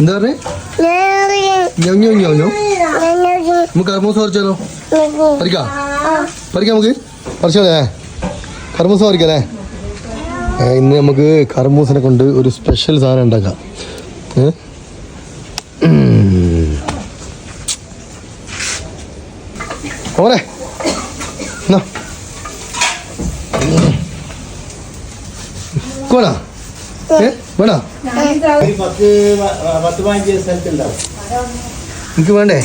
എന്താ പറഞ്ഞു? നമുക്ക് കർമ്മൂസ പറിച്ചാലോ പറിക്കാം പറിക്കാം നമുക്ക്. പറിച്ചോളേ കർമ്മൂസ പറിക്കാം ഇന്ന് നമുക്ക് കർമ്മൂസിനെ കൊണ്ട് ഒരു സ്പെഷ്യൽ സാധനം ഉണ്ടാക്കാം? ഉം. എന്നാ. വേണോ ഏ? വേണോ? എനിക്ക് വേണ്ടേ?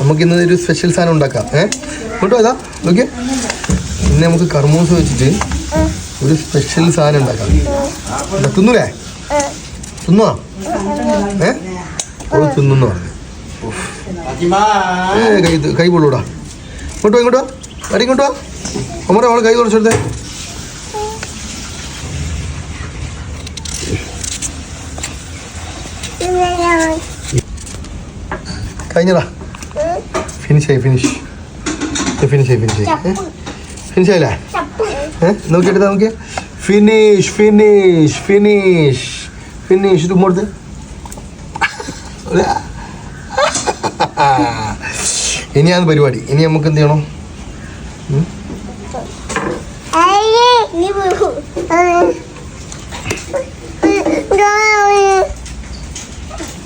നമുക്ക് ഇന്ന് ഒരു സ്പെഷ്യൽ സാധനം ഉണ്ടാക്കാം. ഏ? കേട്ടോ ഇതാ നോക്കിയേ. ഇന്ന് നമുക്ക് കർമ്മൂസ് വെച്ചിട്ട് ഒരു സ്പെഷ്യൽ സാധനം ഉണ്ടാക്കാം. തിന്നൂലേ? തിന്നുവാ ഏ? ഓ തിന്നു പറഞ്ഞു. ഏ കൈ കൈ പൊള്ളൂടാ. ഇങ്ങോട്ടോ ഇങ്ങോട്ടോ അടി ഇങ്ങോട്ടോ അമ്മടെ അവളെ കൈ കുറച്ചെടുത്തേ കഴിഞ്ഞടാ ഫിനിഷ് ആയി ഫിനിഷ് ഫിനിഷ് ആയി ഫിനിഷ് ആയി. ഫിനിഷ് ആയില്ലേ? നോക്കിയിട്ട് നോക്കിയ? ഫിനിഷ് ഫിനിഷ് ഫിനിഷ് ഫിനിഷ് ഇത് ഇനിയാണ് പരിപാടി. ഇനി നമുക്ക് എന്ത് ചെയ്യണം?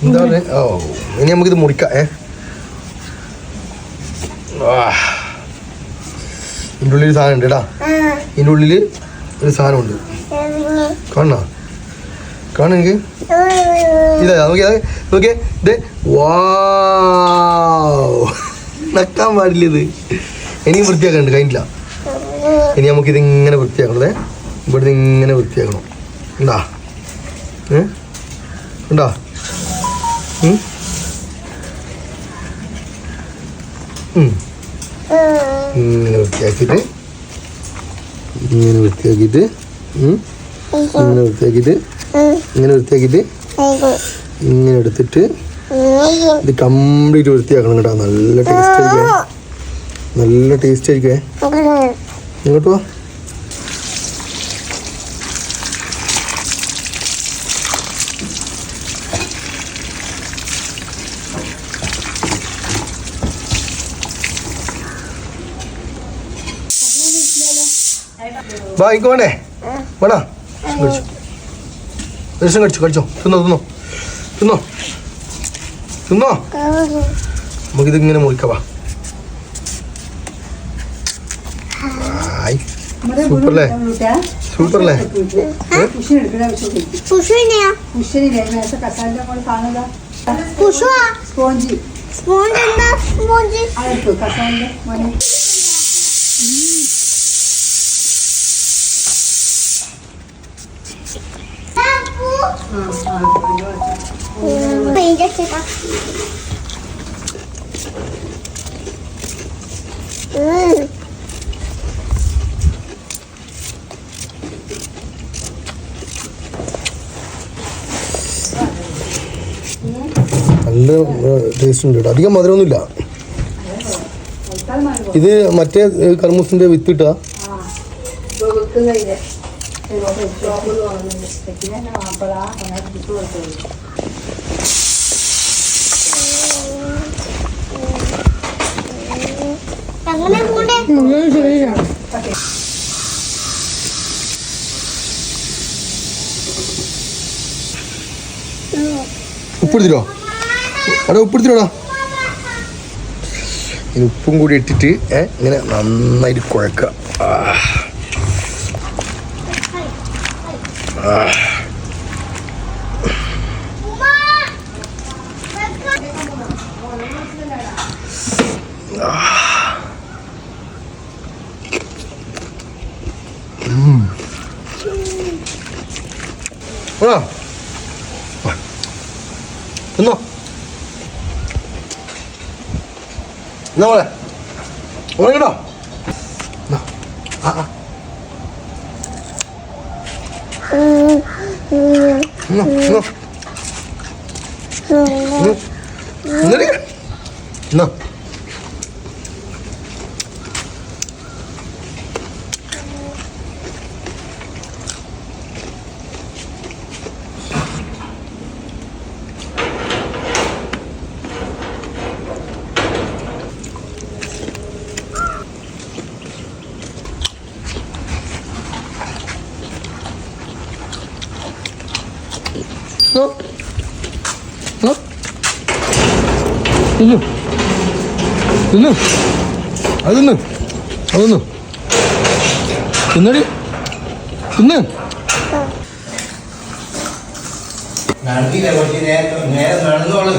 എന്താ പറയുക ഓ ഇനി നമുക്കിത് മുറിക്കാം. ഏ. ഇതിന്റെ ഉള്ളിൽ ഒരു സാധനം ഉണ്ട് കേട്ടാ. ഇതിന്റെ ഉള്ളിൽ ഒരു സാധനമുണ്ട് കാണണോ കാണാ എനിക്ക് ഇതാ നോക്കിയാ നോക്കിയേ ഇത് വാ നക്കാൻ പാടില്ല ഇത്. ഇനിയും വൃത്തിയാക്കണ്ട് കഴിഞ്ഞില്ല ഇനി നമുക്കിത് ഇങ്ങനെ വൃത്തിയാക്കണേ ഇവിടുന്ന് ഇങ്ങനെ വൃത്തിയാക്കണം. ഉണ്ടാ ഏ? ഉണ്ടാ. ഇങ്ങനെ വൃത്തിയാക്കിയിട്ട് ഇങ്ങനെ വൃത്തിയാക്കിയിട്ട്? ഇങ്ങനെ വൃത്തിയാക്കിയിട്ട് ഇങ്ങനെ വൃത്തിയാക്കിയിട്ട് ഇങ്ങനെ എടുത്തിട്ട് ഇത് കംപ്ലീറ്റ് വൃത്തിയാക്കണം കേട്ടോ. നല്ല ടേസ്റ്റ് ആയിരിക്കേ നല്ല ടേസ്റ്റ് ആയിരിക്കേ ഇങ്ങോട്ട് വാ ഇങ്ങോ വേണ്ടേ? വേണോ? കഴിച്ചു ദർശനം കഴിച്ചു കഴിച്ചോ തിന്നോ തിന്നോ. തിന്നോ. തിന്നോ. നമുക്കിതിങ്ങനെ മുറിക്കാം വാ. സൂപ്പർലേ സൂപ്പർ അല്ലേ സൂപ്പർ അല്ലേ പുഷുവിനെയാ കാണുക പുഷുവാ സ്പോഞ്ച്. സ്പോഞ്ച് എന്താ? സ്പോഞ്ച്? കസാലിന്റെ നല്ല ടേസ്റ്റ് ഉണ്ട് കേട്ടോ. അധികം മധുരമൊന്നുമില്ല. ഇത് മറ്റേ ഏ, കർമൂസിന്റെ ഉപ്പെടുത്തിരോ അവിടെ ഉപ്പെടുത്തിരോടാ ഇനി ഉപ്പും കൂടി ഇട്ടിട്ട് ഇങ്ങനെ നന്നായിട്ട് കുഴക്കുക. ആ തിന്നോ എന്നാ മോളെ മോളെ ആ ആ. എന്നാ തിന്നു തിന്നു അത് തിന്നു അത് തിന്നു തിന്നടി തിന്ന് നടത്തിയില്ല കുറച്ച് നേരം നേരം നടന്നോളൂ